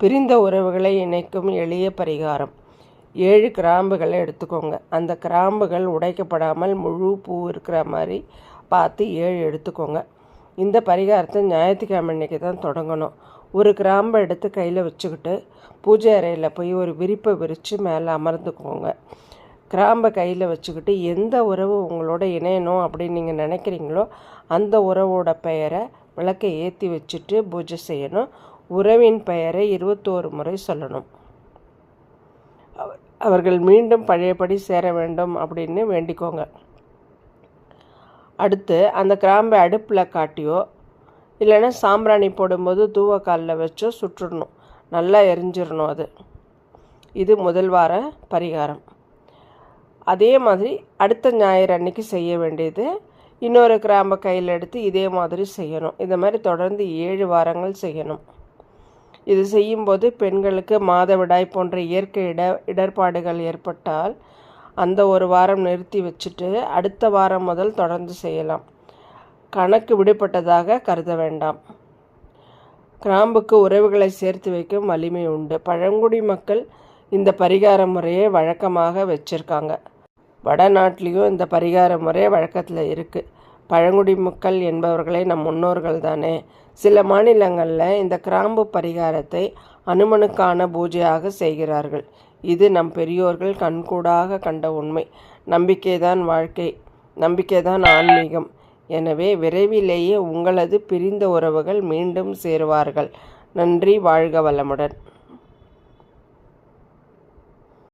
பிரிந்த உறவுகளை இணைக்கும் எளிய பரிகாரம். ஏழு கிராம்புகளை எடுத்துக்கோங்க. அந்த கிராம்புகள் உடைக்கப்படாமல் முழு பூ இருக்கிற மாதிரி பார்த்து ஏழு எடுத்துக்கோங்க. இந்த பரிகாரத்தை ஞாயிற்றுக்கிழமை அன்னைக்கு தான் தொடங்கணும். ஒரு கிராம்பை எடுத்து கையில் வச்சுக்கிட்டு பூஜை அறையில் போய் ஒரு விரிப்பை விரித்து மேலே அமர்ந்துக்கோங்க. கிராம்பை கையில் வச்சுக்கிட்டு எந்த உறவு உங்களோட இணையணும் அப்படின்னு நீங்கள் நினைக்கிறீங்களோ அந்த உறவோட பெயரை விளக்கை ஏற்றி வச்சுட்டு பூஜை செய்யணும். உறவின் பெயரை இருபத்தோரு முறை சொல்லணும். அவர்கள் மீண்டும் பழையபடி சேர வேண்டும் அப்படின்னு வேண்டிக்கோங்க. அடுத்து அந்த கிராம்பை அடுப்பில் காட்டியோ இல்லைன்னா சாம்பிராணி போடும்போது தூவக்காலில் வச்சோ சுட்டுடணும் நல்லா எரிஞ்சிடணும் அது. இது முதல் வார பரிகாரம். அதே மாதிரி அடுத்த ஞாயிறு அன்னைக்கு செய்ய வேண்டியது இன்னொரு கிராம்பை கையில் எடுத்து இதே மாதிரி செய்யணும். இந்த மாதிரி தொடர்ந்து ஏழு வாரங்கள் செய்யணும். இது செய்யும்போது பெண்களுக்கு மாதவிடாய் போன்ற இயற்கை இட இடர்பாடுகள் ஏற்பட்டால் அந்த ஒரு வாரம் நிறுத்தி வச்சுட்டு அடுத்த வாரம் முதல் தொடர்ந்து செய்யலாம். கணக்கு விடுபட்டதாக கருத வேண்டாம். கிராம்புக்கு உறவுகளை சேர்த்து வைக்கும் வலிமை உண்டு. பழங்குடி மக்கள் இந்த பரிகார முறையை வழக்கமாக வச்சிருக்காங்க. வடநாட்டிலையும் இந்த பரிகார முறை வழக்கத்தில் இருக்குது பழங்குடி மக்கள் என்பவர்களே நம் முன்னோர்கள் தானே. சில மாநிலங்களில் இந்த கிராம்பு பரிகாரத்தை அனுமனுக்கான பூஜையாக செய்கிறார்கள். இது நம் பெரியோர்கள் கண்கூடாக கண்ட உண்மை. நம்பிக்கைதான் வாழ்க்கை. நம்பிக்கைதான் ஆன்மீகம். எனவே விரைவிலேயே உங்களது பிரிந்த உறவுகள் மீண்டும் சேருவார்கள். நன்றி வாழ்க வளமுடன்.